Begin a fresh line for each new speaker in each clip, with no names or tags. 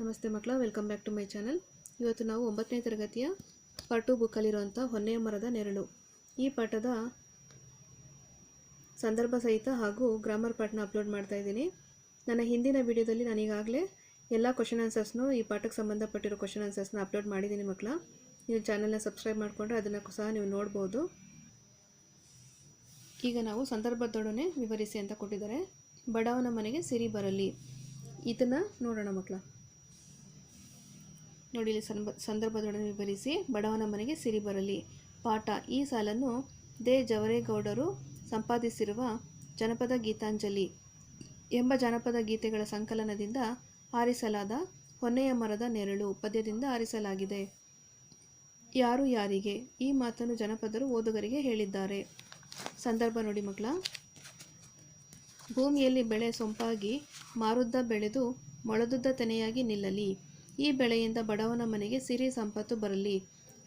ನಮಸ್ತೆ ಮಕ್ಕಳ, welcome back to my channel. ಇವತ್ತು ನಾವು ಒಂಬತ್ತನೇ ತರಗತಿಯ ಪಾರ್ಟ್ ಟು ಬುಕ್ಕಲ್ಲಿರುವಂಥ ಹೊನ್ನೆಯ ಮರದ ನೆರಳು. ಈ ಪಾಠದ ಸಂದರ್ಭ ಸಹಿತ ಹಾಗೂ ಗ್ರಾಮರ್ ಪಾಠನ ಅಪ್ಲೋಡ್ ಮಾಡ್ತಾ ಇದ್ದೀನಿ. ನನ್ನ ಹಿಂದಿನ ವಿಡಿಯೋದಲ್ಲಿ ನಾನು ಈಗಾಗಲೇ ಎಲ್ಲ ಕ್ವಶನ್ ಆನ್ಸರ್ಸ್ನು ಈ ಪಾಠಕ್ಕೆ ಸಂಬಂಧಪಟ್ಟಿರೋ ಕ್ವಶನ್ ಆನ್ಸರ್ಸ್ನ ಅಪ್ಲೋಡ್ ಮಾಡಿದ್ದೀನಿ ಮಕ್ಕಳ. ನೀವು ಚಾನಲ್ನ ಸಬ್ಸ್ಕ್ರೈಬ್ ಮಾಡಿಕೊಂಡ್ರೆ ಅದನ್ನು ಸಹ ನೀವು ನೋಡ್ಬೋದು. ಈಗ ನಾವು ಸಂದರ್ಭದೊಡನೆ ವಿವರಿಸಿ ಅಂತ ಕೊಟ್ಟಿದ್ದಾರೆ. ಬಡವನ ಮನೆಗೆ ಸಿರಿ ಬರಲಿ. ಇದನ್ನು ನೋಡೋಣ ಮಕ್ಕಳ. ನೋಡಿ ಸಂಬ, ಸಂದರ್ಭದೊಡನೆ ವಿವರಿಸಿ, ಬಡವನ ಮನೆಗೆ ಸಿರಿ ಬರಲಿ. ಪಾಠ. ಈ ಸಾಲನ್ನು ದೇ. ಜವರೇಗೌಡರು ಸಂಪಾದಿಸಿರುವ ಜನಪದ ಗೀತಾಂಜಲಿ ಎಂಬ ಜನಪದ ಗೀತೆಗಳ ಸಂಕಲನದಿಂದ ಆರಿಸಲಾದ ಹೊನ್ನೆಯ ಮರದ ನೆರಳು ಪದ್ಯದಿಂದ ಆರಿಸಲಾಗಿದೆ. ಯಾರು ಯಾರಿಗೆ? ಈ ಮಾತನ್ನು ಜನಪದರು ಓದುಗರಿಗೆ ಹೇಳಿದ್ದಾರೆ. ಸಂದರ್ಭ ನೋಡಿ ಮಕ್ಕಳ. ಭೂಮಿಯಲ್ಲಿ ಬೆಳೆ ಸೊಂಪಾಗಿ ಮಾರುದ್ದ ಬೆಳೆದು ಮೊಳದುದ್ದ ತೆನೆಯಾಗಿ ನಿಲ್ಲಲಿ. ಈ ಬೆಳೆಯಿಂದ ಬಡವನ ಮನೆಗೆ ಸಿರಿ ಸಂಪತ್ತು ಬರಲಿ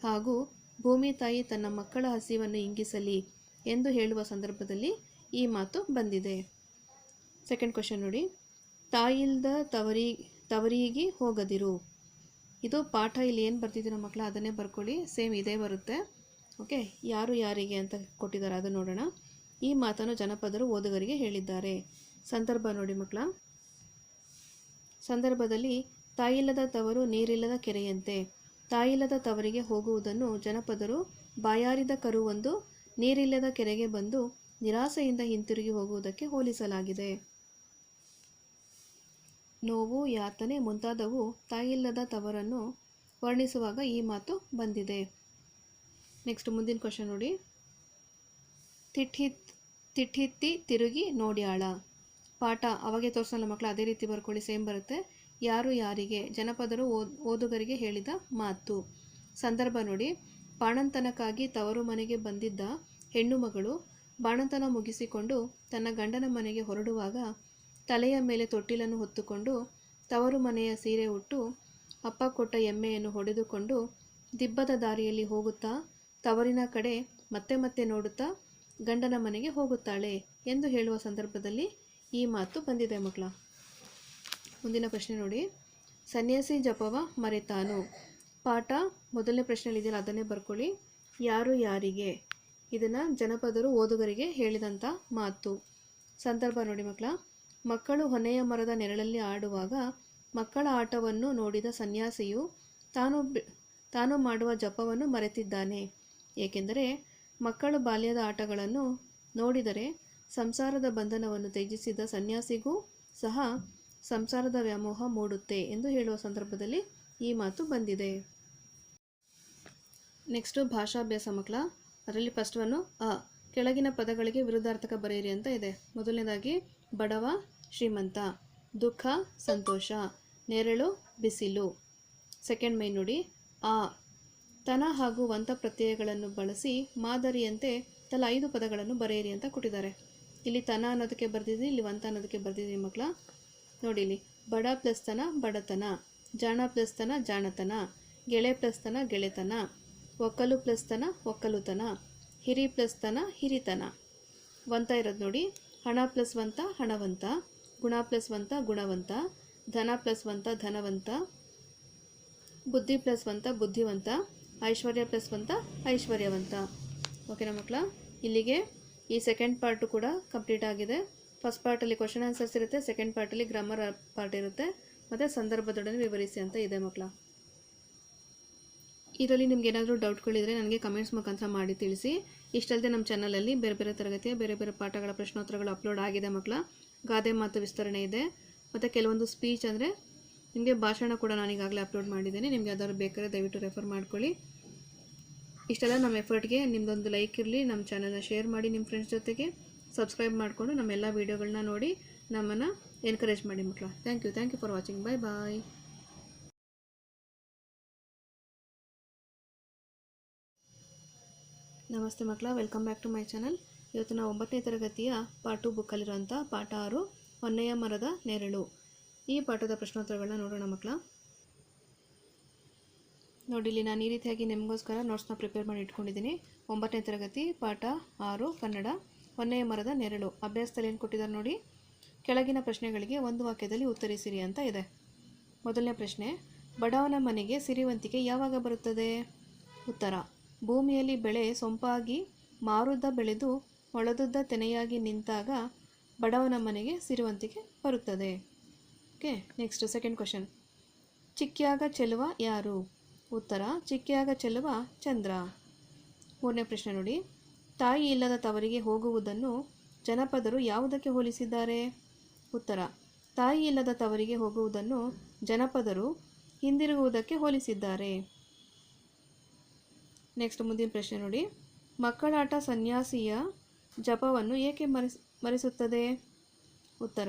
ಹಾಗೂ ಭೂಮಿ ತಾಯಿ ತನ್ನ ಮಕ್ಕಳ ಹಸಿವನ್ನು ಇಂಗಿಸಲಿ ಎಂದು ಹೇಳುವ ಸಂದರ್ಭದಲ್ಲಿ ಈ ಮಾತು ಬಂದಿದೆ. ಸೆಕೆಂಡ್ ಕ್ವಶನ್ ನೋಡಿ. ತಾಯಿಲ್ದ ತವರಿ, ತವರಿಗೆ ಹೋಗದಿರು. ಇದು ಪಾಠ ಇಲ್ಲಿ ಏನು ಬರ್ತಿದ್ದೀರೋ ಮಕ್ಕಳ ಅದನ್ನೇ ಬರ್ಕೊಳ್ಳಿ. ಸೇಮ್ ಇದೇ ಬರುತ್ತೆ. ಓಕೆ ಯಾರು ಯಾರಿಗೆ ಅಂತ ಕೊಟ್ಟಿದ್ದಾರೆ ಅದು ನೋಡೋಣ. ಈ ಮಾತನ್ನು ಜನಪದರು ಓದುಗರಿಗೆ ಹೇಳಿದ್ದಾರೆ. ಸಂದರ್ಭ ನೋಡಿ ಮಕ್ಕಳ. ಸಂದರ್ಭದಲ್ಲಿ ತಾಯಿಲ್ಲದ ತವರು ನೀರಿಲ್ಲದ ಕೆರೆಯಂತೆ. ತಾಯಿಲ್ಲದ ತವರಿಗೆ ಹೋಗುವುದನ್ನು ಜನಪದರು ಬಾಯಾರಿದ ಕರುವೊಂದು ನೀರಿಲ್ಲದ ಕೆರೆಗೆ ಬಂದು ನಿರಾಸೆಯಿಂದ ಹಿಂತಿರುಗಿ ಹೋಗುವುದಕ್ಕೆ ಹೋಲಿಸಲಾಗಿದೆ. ನೋವು, ಯಾತನೆ ಮುಂತಾದವು ತಾಯಿಲ್ಲದ ತವರನ್ನು ವರ್ಣಿಸುವಾಗ ಈ ಮಾತು ಬಂದಿದೆ. ನೆಕ್ಸ್ಟ್ ಮುಂದಿನ ಕ್ವಶನ್ ನೋಡಿ. ತಿಠಿತ್ ತಿಟ್ಟಿತ್ತಿ ತಿರುಗಿ ನೋಡ್ಯಾಳ. ಪಾಠ ಅವಾಗೆ ತೋರಿಸಲ್ಲ ಮಕ್ಕಳು ಅದೇ ರೀತಿ ಬರ್ಕೊಳ್ಳಿ, ಸೇಮ್ ಬರುತ್ತೆ. ಯಾರು ಯಾರಿಗೆ? ಜನಪದರು ಓದ್, ಓದುಗರಿಗೆ ಹೇಳಿದ ಮಾತು. ಸಂದರ್ಭ ನೋಡಿ. ಬಾಣಂತನಕ್ಕಾಗಿ ತವರು ಮನೆಗೆ ಬಂದಿದ್ದ ಹೆಣ್ಣು ಮಗಳು ಬಾಣಂತನ ಮುಗಿಸಿಕೊಂಡು ತನ್ನ ಗಂಡನ ಮನೆಗೆ ಹೊರಡುವಾಗ ತಲೆಯ ಮೇಲೆ ತೊಟ್ಟಿಲನ್ನು ಹೊತ್ತುಕೊಂಡು ತವರು ಮನೆಯ ಸೀರೆ ಉಟ್ಟು ಅಪ್ಪ ಕೊಟ್ಟ ಎಮ್ಮೆಯನ್ನು ಹೊಡೆದುಕೊಂಡು ದಿಬ್ಬದ ದಾರಿಯಲ್ಲಿ ಹೋಗುತ್ತಾ ತವರಿನ ಕಡೆ ಮತ್ತೆ ಮತ್ತೆ ನೋಡುತ್ತಾ ಗಂಡನ ಮನೆಗೆ ಹೋಗುತ್ತಾಳೆ ಎಂದು ಹೇಳುವ ಸಂದರ್ಭದಲ್ಲಿ ಈ ಮಾತು ಬಂದಿದೆ ಮಕ್ಕಳ. ಮುಂದಿನ ಪ್ರಶ್ನೆ ನೋಡಿ. ಸನ್ಯಾಸಿ ಜಪವ ಮರೆತಾನು? ಪಾಠ, ಮೊದಲನೇ ಪ್ರಶ್ನೆಯಲ್ಲಿದೆಯಲ್ಲ ಅದನ್ನೇ ಬರ್ಕೊಳ್ಳಿ. ಯಾರು ಯಾರಿಗೆ? ಇದನ್ನು ಜನಪದರು, ಓದುಗರಿಗೆ ಹೇಳಿದಂಥ ಮಾತು. ಸಂದರ್ಭ ನೋಡಿ ಮಕ್ಕಳ. ಮಕ್ಕಳು ಹೊನೆಯ ಮರದ ನೆರಳಲ್ಲಿ ಆಡುವಾಗ ಮಕ್ಕಳ ಆಟವನ್ನು ನೋಡಿದ ಸನ್ಯಾಸಿಯು ತಾನು ತಾನು ಮಾಡುವ ಜಪವನ್ನು ಮರೆತಿದ್ದಾನೆ. ಏಕೆಂದರೆ ಮಕ್ಕಳು ಬಾಲ್ಯದ ಆಟಗಳನ್ನು ನೋಡಿದರೆ ಸಂಸಾರದ ಬಂಧನವನ್ನು ತ್ಯಜಿಸಿದ ಸನ್ಯಾಸಿಗೂ ಸಹ ಸಂಸಾರದ ವ್ಯಾಮೋಹ ಮೂಡುತ್ತೆ ಎಂದು ಹೇಳುವ ಸಂದರ್ಭದಲ್ಲಿ ಈ ಮಾತು ಬಂದಿದೆ. ನೆಕ್ಸ್ಟು ಭಾಷಾಭ್ಯಾಸ ಮಕ್ಕಳ, ಅದರಲ್ಲಿ ಫಸ್ಟ್ ಒನ್ನು ಅ, ಕೆಳಗಿನ ಪದಗಳಿಗೆ ವಿರುದ್ಧಾರ್ಥಕ ಬರೆಯಿರಿ ಅಂತ ಇದೆ. ಮೊದಲನೇದಾಗಿ, ಬಡವ, ಶ್ರೀಮಂತ, ದುಃಖ, ಸಂತೋಷ, ನೆರಳು, ಬಿಸಿಲು. ಸೆಕೆಂಡ್ ಮೈ ನುಡಿ, ಆ. ತನ ಹಾಗೂ ವಂತ ಪ್ರತ್ಯಯಗಳನ್ನು ಬಳಸಿ ಮಾದರಿಯಂತೆ ತಲಾ ಐದು ಪದಗಳನ್ನು ಬರೆಯಿರಿ ಅಂತ ಕೊಟ್ಟಿದ್ದಾರೆ. ಇಲ್ಲಿ ತನ ಅನ್ನೋದಕ್ಕೆ ಬರೆದಿದ್ದೀನಿ, ಇಲ್ಲಿ ವಂತ ಅನ್ನೋದಕ್ಕೆ ಬರೆದಿದ್ದೀನಿ ಮಕ್ಕಳ. ನೋಡಿ ಇಲ್ಲಿ ಬಡ ಪ್ಲಸ್ ತನ ಬಡತನ. ಜಾಣ ಪ್ಲಸ್ ತನ ಜಾಣತನ. ಗೆಳೆ ಪ್ಲಸ್ ತನ ಗೆಳೆತನ. ಒಕ್ಕಲು ಪ್ಲಸ್ ತನ ಒಕ್ಕಲುತನ. ಹಿರಿ ಪ್ಲಸ್ ತನ ಹಿರಿತನ. ವಂತ ಇರೋದು ನೋಡಿ. ಹಣ ಪ್ಲಸ್ ವಂತ ಹಣವಂತ. ಗುಣ ಪ್ಲಸ್ ವಂತ ಗುಣವಂತ. ಧನ ಪ್ಲಸ್ ವಂತ ಧನವಂತ. ಬುದ್ಧಿ ಪ್ಲಸ್ ವಂತ ಬುದ್ಧಿವಂತ. ಐಶ್ವರ್ಯ ಪ್ಲಸ್ ವಂತ ಐಶ್ವರ್ಯವಂತ. ಓಕೆನಾ ಮಕ್ಕಳ? ಇಲ್ಲಿಗೆ ಈ ಸೆಕೆಂಡ್ ಪಾರ್ಟು ಕೂಡ ಕಂಪ್ಲೀಟ್ ಆಗಿದೆ. ಫಸ್ಟ್ ಪಾರ್ಟಲ್ಲಿ ಕ್ವಶನ್ ಆನ್ಸರ್ಸ್ ಇರುತ್ತೆ ಸೆಕೆಂಡ್ ಪಾರ್ಟಲ್ಲಿ ಗ್ರಾಮರ್ ಪಾರ್ಟ್ ಇರುತ್ತೆ. ಮತ್ತು ಸಂದರ್ಭದೊಡನೆ ವಿವರಿಸಿ ಅಂತ ಇದೆ ಮಕ್ಕಳ. ಇದರಲ್ಲಿ ನಿಮ್ಗೆ ಏನಾದರೂ ಡೌಟ್ಗಳಿದ್ರೆ ನನಗೆ ಕಮೆಂಟ್ಸ್ ಮುಖಾಂತರ ಮಾಡಿ ತಿಳಿಸಿ. ಇಷ್ಟಲ್ಲದೆ ನಮ್ಮ ಚಾನಲಲ್ಲಿ ಬೇರೆ ಬೇರೆ ತರಗತಿಯ, ಬೇರೆ ಬೇರೆ ಪಾಠಗಳ ಪ್ರಶ್ನೋತ್ತರಗಳು ಅಪ್ಲೋಡ್ ಆಗಿದೆ ಮಕ್ಕಳ. ಗಾದೆ ಮಾತು ವಿಸ್ತರಣೆ ಇದೆ. ಮತ್ತು ಕೆಲವೊಂದು ಸ್ಪೀಚ್ ಅಂದರೆ ನಿಮಗೆ ಭಾಷಣ ಕೂಡ ನಾನು ಈಗಾಗಲೇ ಅಪ್ಲೋಡ್ ಮಾಡಿದ್ದೇನೆ. ನಿಮಗೆ ಯಾವ್ದಾದ್ರು ಬೇಕಾದ್ರೆ ದಯವಿಟ್ಟು ರೆಫರ್ ಮಾಡ್ಕೊಳ್ಳಿ. ಇಷ್ಟೆಲ್ಲ, ನಮ್ಮ ಎಫರ್ಟ್ಗೆ ನಿಮ್ಮದೊಂದು ಲೈಕ್ ಇರಲಿ ನಮ್ಮ ಚಾನಲ್ನ ಶೇರ್ ಮಾಡಿ ನಿಮ್ಮ ಫ್ರೆಂಡ್ಸ್ ಜೊತೆಗೆ. ಸಬ್ಸ್ಕ್ರೈಬ್ ಮಾಡಿಕೊಂಡು ನಮ್ಮೆಲ್ಲ ವೀಡಿಯೋಗಳನ್ನ ನೋಡಿ ನಮ್ಮನ್ನು ಎನ್ಕರೇಜ್ ಮಾಡಿ ಮಕ್ಕಳ thank you thank you for watching bye bye ನಮಸ್ತೆ ಮಕ್ಕಳ welcome back to my channel ಇವತ್ತು ನಾವು ಒಂಬತ್ತನೇ ತರಗತಿಯ ಪಾರ್ಟ್ ಟು ಬುಕ್ಕಲ್ಲಿರುವಂಥ ಪಾಠ ಆರು, ಹೊನ್ನೆಯ ಮರದ ನೆರಳು. ಈ ಪಾಠದ ಪ್ರಶ್ನೋತ್ತರಗಳನ್ನ ನೋಡೋಣ ಮಕ್ಕಳ ನೋಡಿ, ಇಲ್ಲಿ ನಾನು ಈ ರೀತಿಯಾಗಿ ನಿಮಗೋಸ್ಕರ ನೋಟ್ಸ್ನ ಪ್ರಿಪೇರ್ ಮಾಡಿ ಇಟ್ಕೊಂಡಿದ್ದೀನಿ. ಒಂಬತ್ತನೇ ತರಗತಿ, ಪಾಠ ಆರು, ಕನ್ನಡ. ಹೊನ್ನೆಯ ಮರದ ನೆರಳು. ಅಭ್ಯಾಸದಲ್ಲಿ ಏನು ಕೊಟ್ಟಿದ್ದಾರೆ ನೋಡಿ? ಕೆಳಗಿನ ಪ್ರಶ್ನೆಗಳಿಗೆ ಒಂದು ವಾಕ್ಯದಲ್ಲಿ ಉತ್ತರಿಸಿರಿ ಅಂತ ಇದೆ. ಮೊದಲನೇ ಪ್ರಶ್ನೆ, ಬಡವನ ಮನೆಗೆ ಸಿರಿವಂತಿಕೆ ಯಾವಾಗ ಬರುತ್ತದೆ? ಉತ್ತರ, ಭೂಮಿಯಲ್ಲಿ ಬೆಳೆ ಸೊಂಪಾಗಿ ಮಾರುದ್ದ ಬೆಳೆದು ಒಳದುದ್ದ ತೆನೆಯಾಗಿ ನಿಂತಾಗ ಬಡವನ ಮನೆಗೆ ಸಿರಿವಂತಿಕೆ ಬರುತ್ತದೆ. ಓಕೆ ನೆಕ್ಸ್ಟ್ ಸೆಕೆಂಡ್ ಕ್ವಶನ್ ಚಿಕ್ಕಿಯಾಗ ಚೆಲುವ ಯಾರು? ಉತ್ತರ, ಚಿಕ್ಕಿಯಾಗ ಚೆಲುವ ಚಂದ್ರ. ಮೂರನೇ ಪ್ರಶ್ನೆ ನೋಡಿ. ತಾಯಿ ಇಲ್ಲದ ತವರಿಗೆ ಹೋಗುವುದನ್ನು ಜನಪದರು ಯಾವುದಕ್ಕೆ ಹೋಲಿಸಿದ್ದಾರೆ? ಉತ್ತರ, ತಾಯಿ ಇಲ್ಲದ ತವರಿಗೆ ಹೋಗುವುದನ್ನು ಜನಪದರು ಹಿಂದಿರುಗುವುದಕ್ಕೆ ಹೋಲಿಸಿದ್ದಾರೆ. ನೆಕ್ಸ್ಟ್ ಮುಂದಿನ ಪ್ರಶ್ನೆ ನೋಡಿ. ಮಕ್ಕಳಾಟ ಸನ್ಯಾಸಿಯ ಜಪವನ್ನು ಏಕೆ ಮರೆಸ್, ಮರೆಸುತ್ತದೆ? ಉತ್ತರ,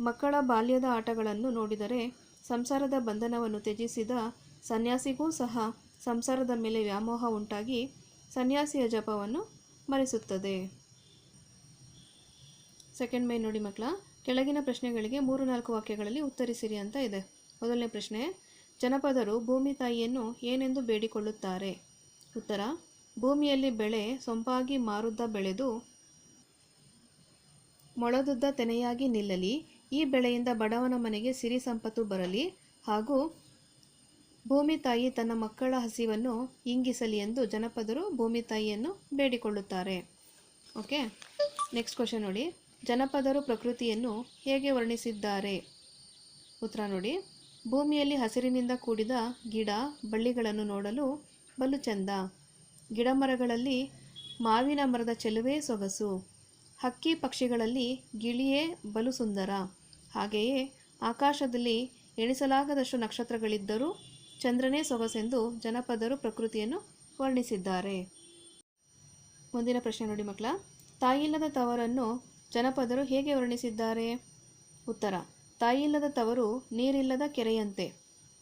ಮಕ್ಕಳ ಬಾಲ್ಯದ ಆಟಗಳನ್ನು ನೋಡಿದರೆ ಸಂಸಾರದ ಬಂಧನವನ್ನು ತ್ಯಜಿಸಿದ ಸನ್ಯಾಸಿಗೂ ಸಹ ಸಂಸಾರದ ಮೇಲೆ ವ್ಯಾಮೋಹ ಉಂಟಾಗಿ ಸನ್ಯಾಸಿಯ ಜಪವನ್ನು ಮರೆಸುತ್ತದೆ. ಸೆಕೆಂಡ್ ಮೈ ನೋಡಿ ಮಕ್ಕಳ, ಕೆಳಗಿನ ಪ್ರಶ್ನೆಗಳಿಗೆ ಮೂರು ನಾಲ್ಕು ವಾಕ್ಯಗಳಲ್ಲಿ ಉತ್ತರಿಸಿರಿ ಅಂತ ಇದೆ. ಮೊದಲನೇ ಪ್ರಶ್ನೆ, ಜನಪದರು ಭೂಮಿ ತಾಯಿಯನ್ನು ಏನೆಂದು ಬೇಡಿಕೊಳ್ಳುತ್ತಾರೆ? ಉತ್ತರ, ಭೂಮಿಯಲ್ಲಿ ಬೆಳೆ ಸೊಂಪಾಗಿ ಮಾರುದ್ದ ಬೆಳೆದು, ಮೊಳದುದ್ದ ತೆನೆಯಾಗಿ ನಿಲ್ಲಲಿ, ಈ ಬೆಳೆಯಿಂದ ಬಡವನ ಮನೆಗೆ ಸಿರಿ ಸಂಪತ್ತು ಬರಲಿ ಹಾಗೂ ಭೂಮಿ ತಾಯಿ ತನ್ನ ಮಕ್ಕಳ ಹಸಿವನ್ನು ಇಂಗಿಸಲಿ ಎಂದು ಜನಪದರು ಭೂಮಿ ತಾಯಿಯನ್ನು ಬೇಡಿಕೊಳ್ಳುತ್ತಾರೆ. ಓಕೆ ನೆಕ್ಸ್ಟ್ ಕ್ವಶನ್ ನೋಡಿ. ಜನಪದರು ಪ್ರಕೃತಿಯನ್ನು ಹೇಗೆ ವರ್ಣಿಸಿದ್ದಾರೆ? ಉತ್ತರ ನೋಡಿ. ಭೂಮಿಯಲ್ಲಿ ಹಸಿರಿನಿಂದ ಕೂಡಿದ ಗಿಡ, ಬಳ್ಳಿಗಳನ್ನು ನೋಡಲು ಬಲು ಚಂದ. ಗಿಡಮರಗಳಲ್ಲಿ ಮಾವಿನ ಮರದ ಚೆಲುವೇ ಸೊಗಸು. ಹಕ್ಕಿ ಪಕ್ಷಿಗಳಲ್ಲಿ ಗಿಳಿಯೇ ಬಲು ಸುಂದರ. ಹಾಗೆಯೇ ಆಕಾಶದಲ್ಲಿ ಎಣಿಸಲಾಗದಷ್ಟು ನಕ್ಷತ್ರಗಳಿದ್ದರೂ ಚಂದ್ರನೇ ಸೊಗಸೆಂದು ಜನಪದರು ಪ್ರಕೃತಿಯನ್ನು ವರ್ಣಿಸಿದ್ದಾರೆ. ಮುಂದಿನ ಪ್ರಶ್ನೆ ನೋಡಿ ಮಕ್ಕಳ. ತಾಯಿಲ್ಲದ ತವರನ್ನು ಜನಪದರು ಹೇಗೆ ವರ್ಣಿಸಿದ್ದಾರೆ? ಉತ್ತರ. ತಾಯಿಲ್ಲದ ತವರು ನೀರಿಲ್ಲದ ಕೆರೆಯಂತೆ.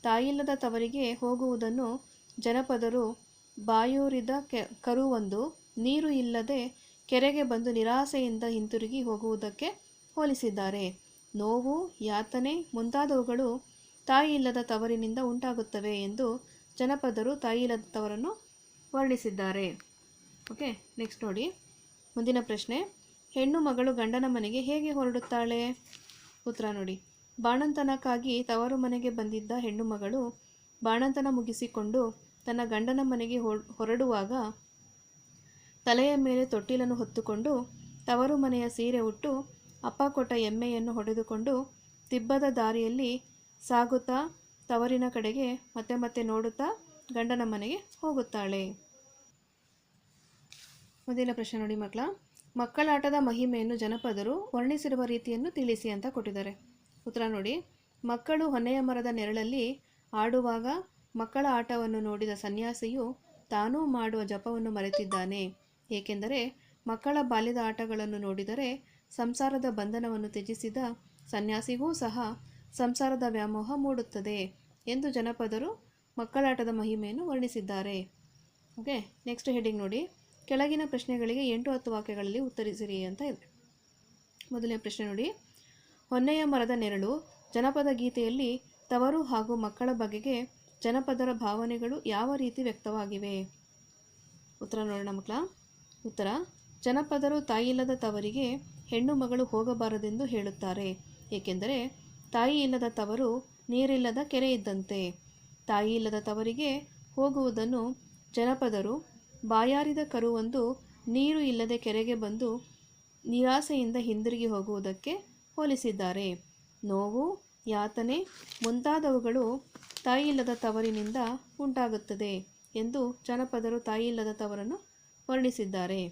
ತಾಯಿಲ್ಲದ ತವರಿಗೆ ಹೋಗುವುದನ್ನು ಜನಪದರು ಬಾಯೂರಿದ ಕೆ, ಕರುವೊಂದು ನೀರು ಇಲ್ಲದೆ ಕೆರೆಗೆ ಬಂದು ನಿರಾಸೆಯಿಂದ ಹಿಂತಿರುಗಿ ಹೋಗುವುದಕ್ಕೆ ಹೋಲಿಸಿದ್ದಾರೆ. ನೋವು, ಯಾತನೆ ಮುಂತಾದವುಗಳು ತಾಯಿ ಇಲ್ಲದ ತವರಿನಿಂದ ಉಂಟಾಗುತ್ತವೆ ಎಂದು ಜನಪದರು ತಾಯಿಯಿಲ್ಲದ ತವರನ್ನು ವರ್ಣಿಸಿದ್ದಾರೆ. ಓಕೆ, ನೆಕ್ಸ್ಟ್ ನೋಡಿ. ಮುಂದಿನ ಪ್ರಶ್ನೆ. ಹೆಣ್ಣು ಮಗಳು ಗಂಡನ ಮನೆಗೆ ಹೇಗೆ ಹೊರಡುತ್ತಾಳೆ? ಉತ್ತರ ನೋಡಿ. ಬಾಣಂತನಕ್ಕಾಗಿ ತವರು ಮನೆಗೆ ಬಂದಿದ್ದ ಹೆಣ್ಣು ಮಗಳು ಬಾಣಂತನ ಮುಗಿಸಿಕೊಂಡು ತನ್ನ ಗಂಡನ ಮನೆಗೆ ಹೊರ್- ಹೊರಡುವಾಗ ತಲೆಯ ಮೇಲೆ ತೊಟ್ಟಿಲನ್ನು ಹೊತ್ತುಕೊಂಡು ತವರು ಮನೆಯ ಸೀರೆ ಉಟ್ಟು ಅಪ್ಪ ಕೊಟ್ಟ ಎಮ್ಮೆಯನ್ನು ಹೊಡೆದುಕೊಂಡು ತಿಬ್ಬದ ದಾರಿಯಲ್ಲಿ ಸಾಗುತ್ತಾ ತವರಿನ ಕಡೆಗೆ ಮತ್ತೆ ಮತ್ತೆ ನೋಡುತ್ತಾ ಗಂಡನ ಮನೆಗೆ ಹೋಗುತ್ತಾಳೆ. ಮುಂದಿನ ಪ್ರಶ್ನೆ ನೋಡಿ ಮಕ್ಕಳ. ಮಕ್ಕಳಾಟದ ಮಹಿಮೆಯನ್ನು ಜನಪದರು ವರ್ಣಿಸಿರುವ ರೀತಿಯನ್ನು ತಿಳಿಸಿ ಅಂತ ಕೊಟ್ಟಿದ್ದಾರೆ. ಉತ್ತರ ನೋಡಿ. ಮಕ್ಕಳು ಹೊನ್ನೆಯ ಮರದ ನೆರಳಲ್ಲಿ ಆಡುವಾಗ ಮಕ್ಕಳ ಆಟವನ್ನು ನೋಡಿದ ಸನ್ಯಾಸಿಯು ತಾನೂ ಮಾಡುವ ಜಪವನ್ನು ಮರೆತಿದ್ದಾನೆ. ಏಕೆಂದರೆ ಮಕ್ಕಳ ಬಾಲ್ಯದ ಆಟಗಳನ್ನು ನೋಡಿದರೆ ಸಂಸಾರದ ಬಂಧನವನ್ನು ತ್ಯಜಿಸಿದ ಸನ್ಯಾಸಿಗೂ ಸಹ ಸಂಸಾರದ ವ್ಯಾಮೋಹ ಮೂಡುತ್ತದೆ ಎಂದು ಜನಪದರು ಮಕ್ಕಳಾಟದ ಮಹಿಮೆಯನ್ನು ವರ್ಣಿಸಿದ್ದಾರೆ. ಓಕೆ ನೆಕ್ಸ್ಟ್ ಹೆಡಿಂಗ್ ನೋಡಿ. ಕೆಳಗಿನ ಪ್ರಶ್ನೆಗಳಿಗೆ ಎಂಟು ಹತ್ತು ವಾಕ್ಯಗಳಲ್ಲಿ ಉತ್ತರಿಸಿರಿ ಅಂತ ಇದೆ. ಮೊದಲನೇ ಪ್ರಶ್ನೆ ನೋಡಿ. ಹೊನ್ನೆಯ ಮರದ ನೆರಳು ಜನಪದ ಗೀತೆಯಲ್ಲಿ ತವರು ಹಾಗೂ ಮಕ್ಕಳ ಬಗೆಗೆ ಜನಪದರ ಭಾವನೆಗಳು ಯಾವ ರೀತಿ ವ್ಯಕ್ತವಾಗಿವೆ? ಉತ್ತರ ನೋಡೋಣ ಮಕ್ಕಳ. ಉತ್ತರ, ಜನಪದರು ತಾಯಿಲ್ಲದ ತವರಿಗೆ ಹೆಣ್ಣು ಮಗಳು ಹೋಗಬಾರದೆಂದು ಹೇಳುತ್ತಾರೆ. ಏಕೆಂದರೆ ತಾಯಿ ಇಲ್ಲದ ತವರು ನೀರಿಲ್ಲದ ಕೆರೆ ಇದ್ದಂತೆ ತಾಯಿ ಇಲ್ಲದ ತವರಿಗೆ ಹೋಗುವುದನ್ನು ಜನಪದರು ಬಾಯಾರಿದ ಕರುವೊಂದು ನೀರು ಇಲ್ಲದೆ ಕೆರೆಗೆ ಬಂದು ನಿರಾಸೆಯಿಂದ ಹಿಂದಿರುಗಿ ಹೋಗುವುದಕ್ಕೆ ಹೋಲಿಸಿದ್ದಾರೆ. ನೋವು, ಯಾತನೆ ಮುಂತಾದವುಗಳು ತಾಯಿಯಿಲ್ಲದ ತವರಿನಿಂದ ಉಂಟಾಗುತ್ತದೆ ಎಂದು ಜನಪದರು ತಾಯಿಯಿಲ್ಲದ ತವರನ್ನು ವರ್ಣಿಸಿದ್ದಾರೆ.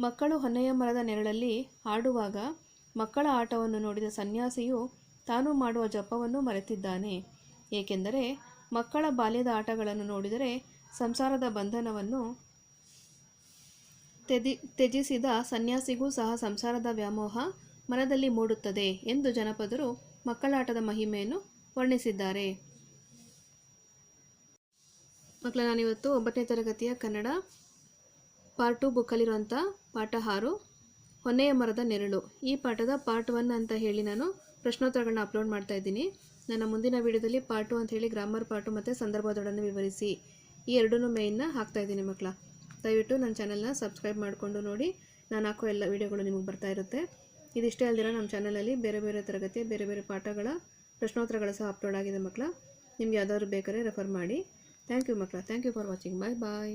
ಮಕ್ಕಳು ಹೊನ್ನೆಯ ಮರದ ನೆರಳಲ್ಲಿ ಆಡುವಾಗ ಮಕ್ಕಳ ಆಟವನ್ನು ನೋಡಿದ ಸನ್ಯಾಸಿಯು ತಾನು ಮಾಡುವ ಜಪವನ್ನು ಮರೆತಿದ್ದಾನೆ. ಏಕೆಂದರೆ ಮಕ್ಕಳ ಬಾಲ್ಯದ ಆಟಗಳನ್ನು ನೋಡಿದರೆ ಸಂಸಾರದ ಬಂಧನವನ್ನು ತೆದಿ, ತ್ಯಜಿಸಿದ ಸನ್ಯಾಸಿಗೂ ಸಹ ಸಂಸಾರದ ವ್ಯಾಮೋಹ ಮನದಲ್ಲಿ ಮೂಡುತ್ತದೆ ಎಂದು ಜನಪದರು ಮಕ್ಕಳಾಟದ ಮಹಿಮೆಯನ್ನು ವರ್ಣಿಸಿದ್ದಾರೆ. ಮಕ್ಕಳ, ನಾನಿವತ್ತು ಒಂಬತ್ತನೇ ತರಗತಿಯ ಕನ್ನಡ ಪಾರ್ಟ್ ಟು ಬುಕ್ಕಲ್ಲಿರುವಂಥ ಪಾಠ ಆರು ಹೊನ್ನೆಯ ಮರದ ನೆರಳು. ಈ ಪಾಠದ ಪಾರ್ಟ್ ಒನ್ ಅಂತ ಹೇಳಿ ನಾನು ಪ್ರಶ್ನೋತ್ತರಗಳನ್ನ ಅಪ್ಲೋಡ್ ಮಾಡ್ತಾ ಇದ್ದೀನಿ. ನನ್ನ ಮುಂದಿನ ವಿಡಿಯೋದಲ್ಲಿ ಪಾರ್ಟ್ ಅಂತ ಹೇಳಿ ಗ್ರಾಮರ್ ಪಾರ್ಟು ಮತ್ತು ಸಂದರ್ಭದೊಡನೆ ವಿವರಿಸಿ ಈ ಎರಡೂ ಮೇಯ್ನ ಹಾಕ್ತಾ ಇದ್ದೀನಿ ಮಕ್ಕಳ. ದಯವಿಟ್ಟು ನನ್ನ ಚಾನಲ್ನ ಸಬ್ಸ್ಕ್ರೈಬ್ ಮಾಡಿಕೊಂಡು ನೋಡಿ. ನಾನು ಹಾಕೋ ಎಲ್ಲ ವೀಡಿಯೋಗಳು ನಿಮಗೆ ಬರ್ತಾ ಇರುತ್ತೆ. ಇದಿಷ್ಟೇ ಅಲ್ದಿರ ನಮ್ಮ ಚಾನಲಲ್ಲಿ ಬೇರೆ ಬೇರೆ ತರಗತಿಯ ಬೇರೆ ಬೇರೆ ಪಾಠಗಳ, ಪ್ರಶ್ನೋತ್ತರಗಳು ಸಹ ಅಪ್ಲೋಡ್ ಆಗಿದೆ ಮಕ್ಕಳ. ನಿಮ್ಗೆ ಯಾವ್ದಾದ್ರು ಬೇಕಾದ್ರೆ ರೆಫರ್ ಮಾಡಿ. ಥ್ಯಾಂಕ್ ಯು ಮಕ್ಕಳ. Thank you for watching bye bye